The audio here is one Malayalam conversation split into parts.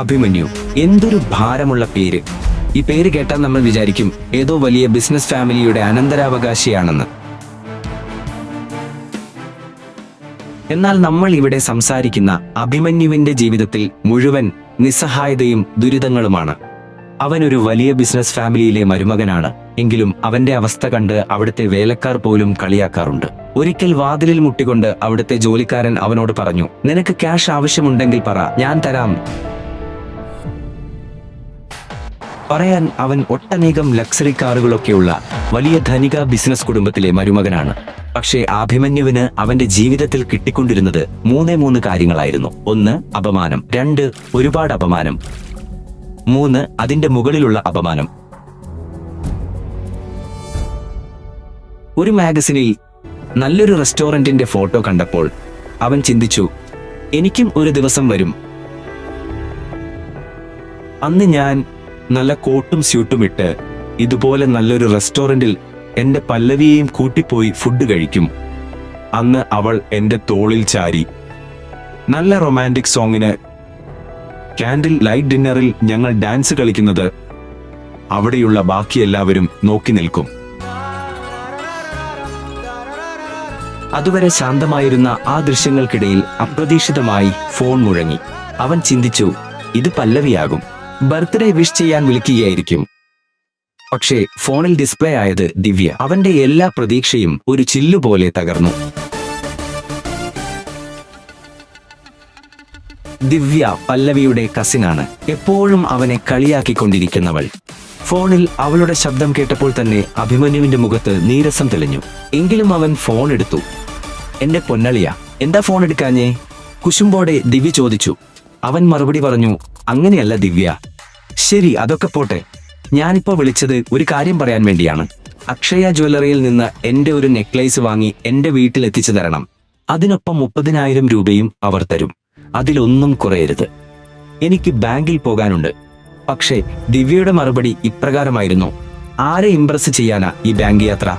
അഭിമന്യു. എന്തൊരു ഭാരമുള്ള പേര്. ഈ പേര് കേട്ടാൽ നമ്മൾ വിചാരിക്കും ഏതോ വലിയ ബിസിനസ് ഫാമിലിയുടെ അനന്തരാവകാശിയാണെന്ന്. എന്നാൽ നമ്മൾ ഇവിടെ സംസാരിക്കുന്ന അഭിമന്യുവിന്റെ ജീവിതത്തിൽ മുഴുവൻ നിസ്സഹായതയും ദുരിതങ്ങളുമാണ്. അവൻ ഒരു വലിയ ബിസിനസ് ഫാമിലിയിലെ മരുമകനാണ്. എങ്കിലും അവന്റെ അവസ്ഥ കണ്ട് അവിടുത്തെ വേലക്കാർ പോലും കളിയാക്കാറുണ്ട്. ഒരിക്കൽ വാതിലിൽ മുട്ടിക്കൊണ്ട് അവിടുത്തെ ജോലിക്കാരൻ അവനോട് പറഞ്ഞു നിനക്ക് ക്യാഷ് ആവശ്യമുണ്ടെങ്കിൽ പറ ഞാൻ തരാം. പറയാൻ അവൻ ഒട്ടനേകം ലക്സറി കാറുകളൊക്കെയുള്ള വലിയ ധനിക ബിസിനസ് കുടുംബത്തിലെ മരുമകനാണ്. പക്ഷേ അഭിമന്യുവിന് അവന്റെ ജീവിതത്തിൽ കിട്ടിക്കൊണ്ടിരുന്നത് മൂന്നേ മൂന്ന് കാര്യങ്ങളായിരുന്നു. ഒന്ന് അപമാനം. രണ്ട് ഒരുപാട് അപമാനം. മൂന്ന് അതിന്റെ മുകളിലുള്ള അപമാനം. ഒരു മാഗസിനിൽ നല്ലൊരു റെസ്റ്റോറന്റിന്റെ ഫോട്ടോ കണ്ടപ്പോൾ അവൻ ചിന്തിച്ചു എനിക്കും ഒരു ദിവസം വരും. അന്ന് ഞാൻ നല്ല കോട്ടും സ്യൂട്ടും ഇട്ട് ഇതുപോലെ നല്ലൊരു റെസ്റ്റോറന്റിൽ എന്റെ പല്ലവിയെയും കൂട്ടിപ്പോയി ഫുഡ് കഴിക്കും. അന്ന് അവൾ എന്റെ തോളിൽ ചാരി. നല്ല റൊമാന്റിക് സോങ്ങിന് കാൻഡിൽ ലൈറ്റ് ഡിന്നറിൽ ഞങ്ങൾ ഡാൻസ് കളിക്കുന്നത് അവിടെയുള്ള ബാക്കി എല്ലാവരും നോക്കി നിൽക്കും. അതുവരെ ശാന്തമായിരുന്ന ആ ദൃശ്യങ്ങൾക്കിടയിൽ അപ്രതീക്ഷിതമായി ഫോൺ മുഴങ്ങി. അവൻ ചിന്തിച്ചു ഇത് പല്ലവിയാകും. ബർത്ത്ഡേ വിഷ് ചെയ്യാൻ വിളിക്കുകയായിരിക്കും. പക്ഷേ ഫോണിൽ ഡിസ്പ്ലേ ആയത് ദിവ്യ. അവന്റെ എല്ലാ പ്രതീക്ഷയും ഒരു ചില്ലുപോലെ തകർന്നു. ദിവ്യ പല്ലവിയുടെ കസിനാണ്. എപ്പോഴും അവനെ കളിയാക്കിക്കൊണ്ടിരിക്കുന്നവൾ. ഫോണിൽ അവളുടെ ശബ്ദം കേട്ടപ്പോൾ തന്നെ അഭിമന്യുവിന്റെ മുഖത്ത് നീരസം തെളിഞ്ഞു. എങ്കിലും അവൻ ഫോൺ എടുത്തു. എന്റെ പൊന്നളിയ എന്താ ഫോൺ എടുക്കാഞ്ഞേ? കുശുമ്പോടെ ദിവ്യ ചോദിച്ചു. അവൻ മറുപടി പറഞ്ഞു അങ്ങനെയല്ല ദിവ്യ. ശരി അതൊക്കെ പോട്ടെ. ഞാനിപ്പോ വിളിച്ചത് ഒരു കാര്യം പറയാൻ വേണ്ടിയാണ്. അക്ഷയ ജ്വല്ലറിയിൽ നിന്ന് എന്റെ ഒരു നെക്ലേസ് വാങ്ങി എന്റെ വീട്ടിൽ എത്തിച്ചു തരണം. അതിനൊപ്പം മുപ്പതിനായിരം രൂപയും അവർ തരും. അതിലൊന്നും കുറയരുത്. എനിക്ക് ബാങ്കിൽ പോകാനുണ്ട്. പക്ഷേ ദിവ്യയുടെ മറുപടി ഇപ്രകാരമായിരുന്നു. ആരെ ഇംപ്രസ് ചെയ്യാനാ ഈ ബാങ്ക് യാത്ര?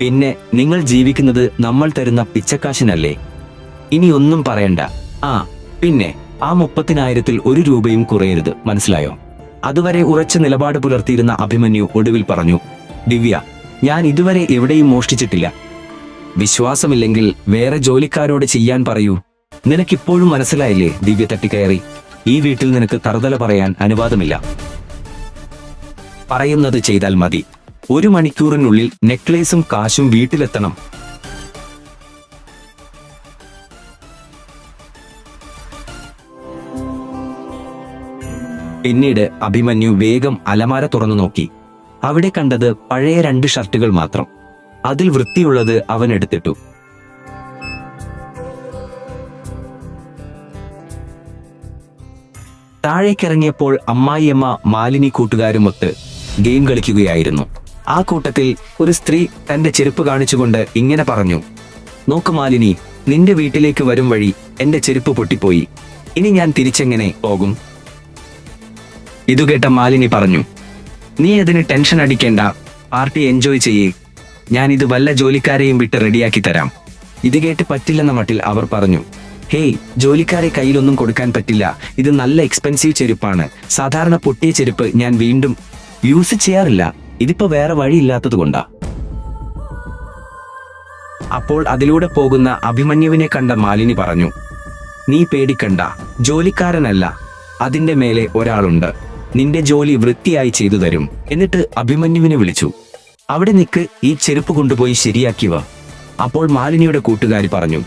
പിന്നെ നിങ്ങൾ ജീവിക്കുന്നത് നമ്മൾ തരുന്ന പിച്ചക്കാശിനല്ലേ? ഇനി ഒന്നും പറയണ്ട. ആ പിന്നെ. ആ മുപ്പത്തിനായിരത്തിൽ ഒരു രൂപയും കുറയരുത്. മനസ്സിലായോ? അതുവരെ ഉറച്ച നിലപാട് പുലർത്തിയിരുന്ന അഭിമന്യു ഒടുവിൽ പറഞ്ഞു ദിവ്യ ഞാൻ ഇതുവരെ എവിടെയും മോഷ്ടിച്ചിട്ടില്ല. വിശ്വാസമില്ലെങ്കിൽ വേറെ ജോലിക്കാരോട് ചെയ്യാൻ പറയൂ. നിനക്കിപ്പോഴും മനസ്സിലായില്ലേ ദിവ്യ തട്ടിക്കയറി? ഈ വീട്ടിൽ നിനക്ക് തറുതല പറയാൻ അനുവാദമില്ല. പറയുന്നത് ചെയ്താൽ മതി. ഒരു മണിക്കൂറിനുള്ളിൽ നെക്ലേസും കാശും വീട്ടിലെത്തണം. പിന്നീട് അഭിമന്യു വേഗം അലമാര തുറന്നു നോക്കി. അവിടെ കണ്ടത് പഴയ രണ്ട് ഷർട്ടുകൾ മാത്രം. അതിൽ വൃത്തിയുള്ളത് അവൻ എടുത്തിട്ടു. താഴേക്കിറങ്ങിയപ്പോൾ അമ്മായിയമ്മ മാലിനി കൂട്ടുകാരുമൊത്ത് ഗെയിം കളിക്കുകയായിരുന്നു. ആ കൂട്ടത്തിൽ ഒരു സ്ത്രീ തന്റെ ചെരുപ്പ് കാണിച്ചുകൊണ്ട് ഇങ്ങനെ പറഞ്ഞു. നോക്ക് മാലിനി നിന്റെ വീട്ടിലേക്ക് വരും വഴി എന്റെ ചെരുപ്പ് പൊട്ടിപ്പോയി. ഇനി ഞാൻ തിരിച്ചെങ്ങനെ പോകും? ഇതുകേട്ട മാലിനി പറഞ്ഞു നീ അതിന് ടെൻഷൻ അടിക്കേണ്ട പാർട്ടി എൻജോയ് ചെയ്യേ. ഞാൻ ഇത് വല്ല ജോലിക്കാരെയും വിട്ട് റെഡിയാക്കി തരാം. ഇത് കേട്ട് പറ്റില്ലെന്ന മട്ടിൽ അവർ പറഞ്ഞു ഹേയ് ജോലിക്കാരെ കയ്യിലൊന്നും കൊടുക്കാൻ പറ്റില്ല. ഇത് നല്ല എക്സ്പെൻസീവ് ചെരുപ്പാണ്. സാധാരണ പൊട്ടിയ ചെരുപ്പ് ഞാൻ വീണ്ടും യൂസ് ചെയ്യാറില്ല. ഇതിപ്പോ വേറെ വഴിയില്ലാത്തത് കൊണ്ടാ. അപ്പോൾ അതിലൂടെ പോകുന്ന അഭിമന്യുവിനെ കണ്ട മാലിനി പറഞ്ഞു നീ പേടിക്കണ്ട. ജോലിക്കാരനല്ല. അതിന്റെ മേലെ ഒരാളുണ്ട്. നിന്റെ ജോലി വൃത്തിയായി ചെയ്തു തരും. എന്നിട്ട് അഭിമന്യുവിനെ വിളിച്ചു. അവിടെ നിക്ക് ഈ ചെരുപ്പ് കൊണ്ടുപോയി ശരിയാക്കി വാ. അപ്പോൾ മാലിനിയുടെ കൂട്ടുകാരി പറഞ്ഞു.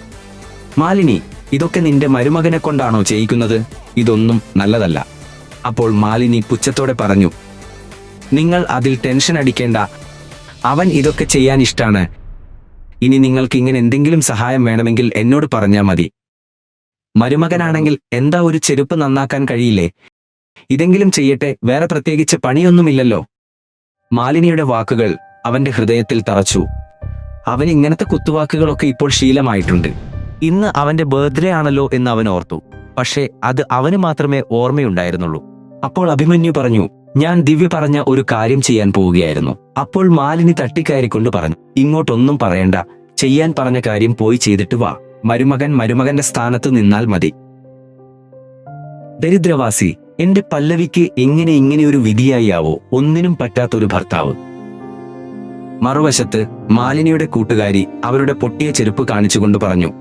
മാലിനി ഇതൊക്കെ നിന്റെ മരുമകനെ കൊണ്ടാണോ ചെയ്യിക്കുന്നത്? ഇതൊന്നും നല്ലതല്ല. അപ്പോൾ മാലിനി പുച്ഛത്തോടെ പറഞ്ഞു. നിങ്ങൾ അതിൽ ടെൻഷൻ അടിക്കേണ്ട. അവൻ ഇതൊക്കെ ചെയ്യാൻ ഇഷ്ടാണ്. ഇനി നിങ്ങൾക്ക് ഇങ്ങനെ എന്തെങ്കിലും സഹായം വേണമെങ്കിൽ എന്നോട് പറഞ്ഞാൽ മതി. മരുമകനാണെങ്കിൽ എന്താ ഒരു ചെരുപ്പ് നന്നാക്കാൻ കഴിയില്ലേ? ഇതെങ്കിലും ചെയ്യട്ടെ വേറെ പ്രത്യേകിച്ച് പണിയൊന്നുമില്ലല്ലോ. മാലിനിയുടെ വാക്കുകൾ അവന്റെ ഹൃദയത്തിൽ തറച്ചു. അവൻ ഇങ്ങനത്തെ കുത്തുവാക്കുകളൊക്കെ ഇപ്പോൾ ശീലമായിട്ടുണ്ട്. ഇന്ന് അവന്റെ ബർത്ത്ഡേ ആണല്ലോ എന്ന് അവൻ ഓർത്തു. പക്ഷേ അത് അവന് മാത്രമേ ഓർമ്മയുണ്ടായിരുന്നുള്ളൂ. അപ്പോൾ അഭിമന്യു പറഞ്ഞു ഞാൻ ദിവ്യ പറഞ്ഞ ഒരു കാര്യം ചെയ്യാൻ പോവുകയായിരുന്നു. അപ്പോൾ മാലിനി തട്ടിക്കയറിക്കൊണ്ട് പറഞ്ഞു ഇങ്ങോട്ടൊന്നും പറയണ്ട. ചെയ്യാൻ പറഞ്ഞ കാര്യം പോയി ചെയ്തിട്ട് വാ. മരുമകൻ മരുമകന്റെ സ്ഥാനത്ത് നിന്നാൽ മതി. ദരിദ്രവാസി എന്റെ പല്ലവിക്ക് എങ്ങനെ ഇങ്ങനെ ഒരു വിധിയായിയാവോ ഒന്നിനും പറ്റാത്തൊരു ഭർത്താവ്. മറുവശത്ത് മാലിനിയുടെ കൂട്ടുകാരി അവരുടെ പൊട്ടിയ ചെരുപ്പ് കാണിച്ചുകൊണ്ട് പറഞ്ഞു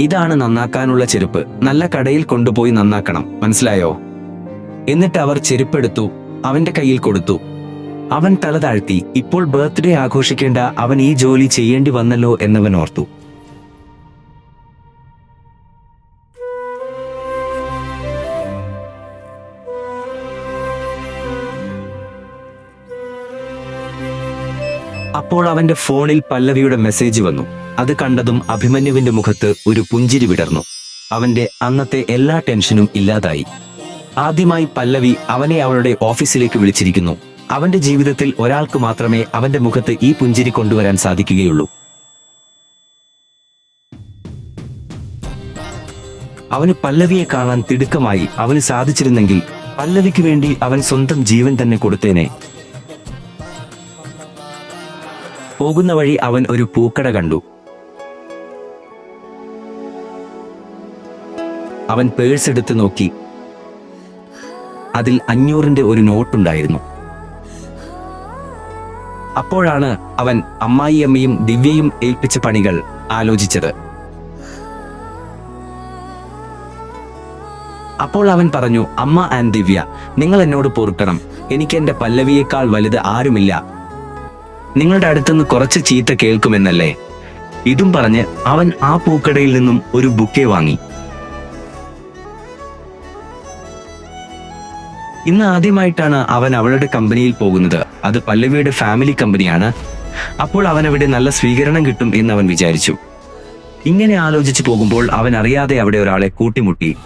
ഇതാണ് നന്നാക്കാനുള്ള ചെരുപ്പ്. നല്ല കടയിൽ കൊണ്ടുപോയി നന്നാക്കണം. മനസ്സിലായോ? എന്നിട്ട് അവർ ചെരുപ്പെടുത്തു അവന്റെ കയ്യിൽ കൊടുത്തു. അവൻ തല താഴ്ത്തി ഇപ്പോൾ ബർത്ത്ഡേ ആഘോഷിക്കേണ്ട അവൻ ഈ ജോലി ചെയ്യേണ്ടി വന്നല്ലോ എന്നവൻ ഓർത്തു. അപ്പോൾ അവന്റെ ഫോണിൽ പല്ലവിയുടെ മെസ്സേജ് വന്നു. അത് കണ്ടതും അഭിമന്യുവിന്റെ മുഖത്ത് ഒരു പുഞ്ചിരി വിടർന്നു. അവന്റെ അന്നത്തെ എല്ലാ ടെൻഷനും ഇല്ലാതായി. ആദ്യമായി പല്ലവി അവനെ അവളുടെ ഓഫീസിലേക്ക് വിളിച്ചിരിക്കുന്നു. അവന്റെ ജീവിതത്തിൽ ഒരാൾക്ക് മാത്രമേ അവന്റെ മുഖത്ത് ഈ പുഞ്ചിരി കൊണ്ടുവരാൻ സാധിക്കുകയുള്ളൂ. അവന് പല്ലവിയെ കാണാൻ തിടുക്കമായി അവന് സാധിച്ചിരുന്നെങ്കിൽ പല്ലവിക്ക് വേണ്ടി അവൻ സ്വന്തം ജീവൻ തന്നെ കൊടുത്തേനെ. പോകുന്ന വഴി അവൻ ഒരു പൂക്കട കണ്ടു. അവൻ പേഴ്സ് എടുത്ത് നോക്കി. അതിൽ അഞ്ഞൂറിന്റെ ഒരു നോട്ടുണ്ടായിരുന്നു. അപ്പോഴാണ് അവൻ അമ്മായിയമ്മയും ദിവ്യയും ഏൽപ്പിച്ച പണികൾ ആലോചിച്ചത്. അപ്പോൾ അവൻ പറഞ്ഞു അമ്മ ആൻഡ് ദിവ്യ നിങ്ങൾ എന്നോട് പൊറുക്കണം. എനിക്ക് എന്റെ പല്ലവിയേക്കാൾ വലുത് ആരുമില്ല. നിങ്ങളുടെ അടുത്തുനിന്ന് കുറച്ച് ചീത്ത കേൾക്കുമെന്നല്ലേ? ഇതും പറഞ്ഞ് അവൻ ആ പൂക്കടയിൽ നിന്നും ഒരു ബുക്കെ വാങ്ങി. ഇന്ന് ആദ്യമായിട്ടാണ് അവൻ അവളുടെ കമ്പനിയിൽ പോകുന്നത്. അത് പല്ലവിയുടെ ഫാമിലി കമ്പനിയാണ്. അപ്പോൾ അവൻ അവിടെ നല്ല സ്വീകരണം കിട്ടും എന്ന് അവൻ വിചാരിച്ചു. ഇങ്ങനെ ആലോചിച്ചു പോകുമ്പോൾ അവൻ അറിയാതെ അവിടെ ഒരാളെ കൂട്ടിമുട്ടി.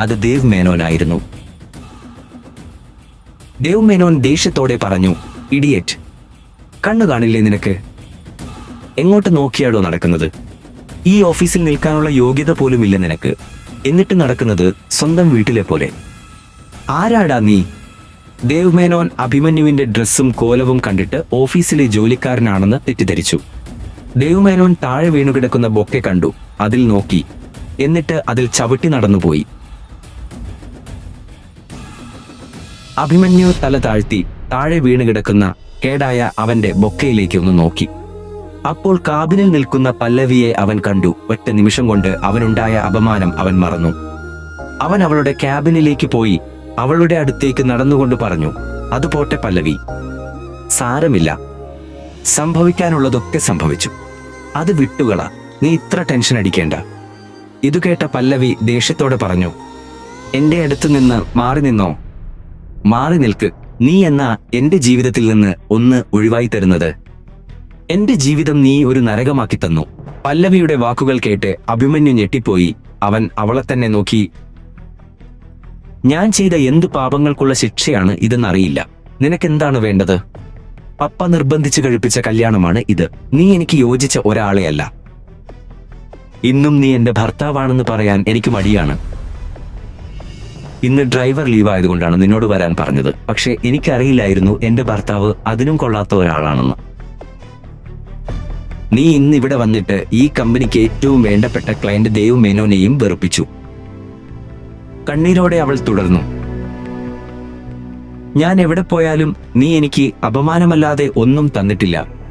അത് ദേവ് മേനോനായിരുന്നു ദേവ് മേനോൻ ദേഷ്യത്തോടെ പറഞ്ഞു ഇഡിയറ്റ് കണ്ണു കാണില്ലേ നിനക്ക്? എങ്ങോട്ട് നോക്കിയാടോ നടക്കുന്നത്? ഈ ഓഫീസിൽ നിൽക്കാനുള്ള യോഗ്യത പോലും ഇല്ല നിനക്ക്. എന്നിട്ട് നടക്കുന്നത് സ്വന്തം വീട്ടിലെ പോലെ. ആരാടാ നീ? ദേവ് മേനോൻ അഭിമന്യുവിന്റെ ഡ്രസ്സും കോലവും കണ്ടിട്ട് ഓഫീസിലെ ജോലിക്കാരനാണെന്ന് തെറ്റിദ്ധരിച്ചു. ദേവ് മേനോൻ താഴെ വീണുകിടക്കുന്ന ബൊക്കെ കണ്ടു. അതിൽ നോക്കി. എന്നിട്ട് അതിൽ ചവിട്ടി നടന്നുപോയി. അഭിമന്യു തല താഴ്ത്തി താഴെ വീണുകിടക്കുന്ന കേടായ അവന്റെ ബൊക്കയിലേക്ക് ഒന്ന് നോക്കി. അപ്പോൾ കാബിനിൽ നിൽക്കുന്ന പല്ലവിയെ അവൻ കണ്ടു. ഒറ്റ നിമിഷം കൊണ്ട് അവനുണ്ടായ അപമാനം അവൻ മറന്നു. അവൻ അവളുടെ ക്യാബിനിലേക്ക് പോയി അവളുടെ അടുത്തേക്ക് നടന്നുകൊണ്ട് പറഞ്ഞു അത് പോട്ടെ പല്ലവി. സാരമില്ല. സംഭവിക്കാനുള്ളതൊക്കെ സംഭവിച്ചു. അത് വിട്ടുകള. നീ ഇത്ര ടെൻഷൻ അടിക്കേണ്ട. ഇതു കേട്ട പല്ലവി ദേഷ്യത്തോടെ പറഞ്ഞു എന്റെ അടുത്ത് നിന്ന് മാറി നിന്നോ? മാറി നിൽക്ക്. നീ എന്ന എന്റെ ജീവിതത്തിൽ നിന്ന് ഒന്ന് ഒഴിവായി തരുന്നത്. എന്റെ ജീവിതം നീ ഒരു നരകമാക്കി തന്നു. പല്ലവിയുടെ വാക്കുകൾ കേട്ട് അഭിമന്യു ഞെട്ടിപ്പോയി. അവൻ അവളെ തന്നെ നോക്കി. ഞാൻ ചെയ്ത എന്തു പാപങ്ങൾക്കുള്ള ശിക്ഷയാണ് ഇതെന്നറിയില്ല. നിനക്കെന്താണ് വേണ്ടത്? പപ്പ നിർബന്ധിച്ചു കഴിപ്പിച്ച കല്യാണമാണ് ഇത്. നീ എനിക്ക് യോജിച്ച ഒരാളെയല്ല. ഇന്നും നീ എന്റെ ഭർത്താവാണെന്ന് പറയാൻ എനിക്ക് മടിയാണ്. ഇന്ന് ഡ്രൈവർ ലീവ് ആയതുകൊണ്ടാണ് നിന്നോട് വരാൻ പറഞ്ഞത്. പക്ഷെ എനിക്കറിയില്ലായിരുന്നു എന്റെ ഭർത്താവ് അതിനും കൊള്ളാത്ത ഒരാളാണെന്ന്. നീ ഇന്ന് ഇവിടെ വന്നിട്ട് ഈ കമ്പനിക്ക് ഏറ്റവും വേണ്ടപ്പെട്ട ക്ലയന്റ് ദേവ് മേനോനെയും വെറുപ്പിച്ചു. കണ്ണീരോടെ അവൾ തുടർന്നു. ഞാൻ എവിടെ പോയാലും നീ എനിക്ക് അപമാനമല്ലാതെ ഒന്നും തന്നിട്ടില്ല.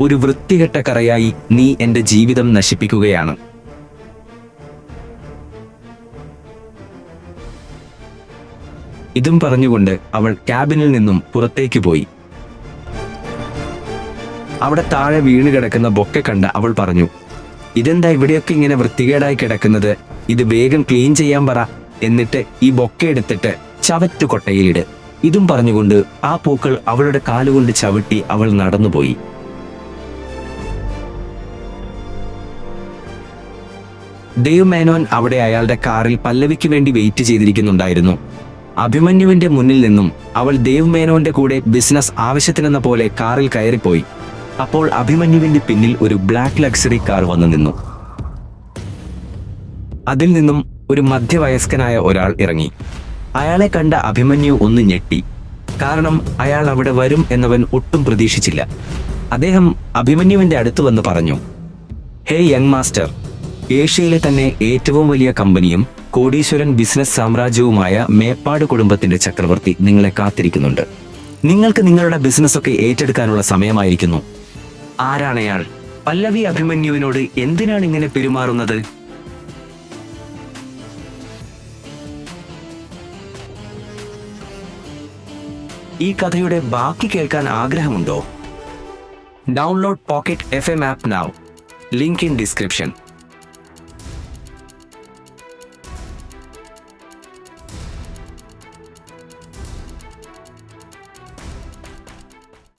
ഒരു വൃത്തികെട്ട കറയായി നീ എന്റെ ജീവിതം നശിപ്പിക്കുകയാണ്. ഇതും പറഞ്ഞുകൊണ്ട് അവൾ ക്യാബിനിൽ നിന്നും പുറത്തേക്ക് പോയി. അവിടെ താഴെ വീണ് കിടക്കുന്ന ബൊക്കെ കണ്ട് അവൾ പറഞ്ഞു ഇതെന്താ ഇവിടെയൊക്കെ ഇങ്ങനെ വൃത്തികേടായി കിടക്കുന്നത്? ഇത് വേഗം ക്ലീൻ ചെയ്യാൻ പറ. എന്നിട്ട് ഈ ബൊക്കെ എടുത്തിട്ട് ചവറ്റു കൊട്ടയിലിട് ഇതും പറഞ്ഞുകൊണ്ട് ആ പൂക്കൾ അവളുടെ കാലുകൊണ്ട് ചവിട്ടി അവൾ നടന്നുപോയി. ദേവ് മേനോൻ അവിടെ അയാളുടെ കാറിൽ പല്ലവിക്ക് വേണ്ടി വെയിറ്റ് ചെയ്തിരിക്കുന്നുണ്ടായിരുന്നു. അഭിമന്യുവിന്റെ മുന്നിൽ നിന്നും അവൾ ദേവ് മേനോന്റെ കൂടെ ബിസിനസ് ആവശ്യത്തിനെന്ന പോലെ കാറിൽ കയറിപ്പോയി. അപ്പോൾ അഭിമന്യുവിന്റെ പിന്നിൽ ഒരു ബ്ലാക്ക് ലക്സറി കാർ വന്നു നിന്നു. അതിൽ നിന്നും ഒരു മധ്യവയസ്കനായ ഒരാൾ ഇറങ്ങി. അയാളെ കണ്ട അഭിമന്യു ഒന്ന് ഞെട്ടി. കാരണം അയാൾ അവിടെ വരും എന്നവൻ ഒട്ടും പ്രതീക്ഷിച്ചില്ല. അദ്ദേഹം അഭിമന്യുവിന്റെ അടുത്ത് വന്ന് പറഞ്ഞു ഹേ യങ് മാസ്റ്റർ ഏഷ്യയിലെ തന്നെ ഏറ്റവും വലിയ കമ്പനിയും കോടീശ്വരൻ ബിസിനസ് സാമ്രാജ്യവുമായ മേപ്പാട് കുടുംബത്തിന്റെ ചക്രവർത്തി നിങ്ങളെ കാത്തിരിക്കുന്നുണ്ട്. നിങ്ങൾക്ക് നിങ്ങളുടെ ബിസിനസ് ഒക്കെ ഏറ്റെടുക്കാനുള്ള സമയമായിരിക്കുന്നു. ആരാണയാൾ പല്ലവി അഭിമന്യുവിനോട് എന്തിനാണ് ഇങ്ങനെ പെരുമാറുന്നത്? ഈ കഥയുടെ ബാക്കി കേൾക്കാൻ ആഗ്രഹമുണ്ടോ? Download pocket F M app now link in description.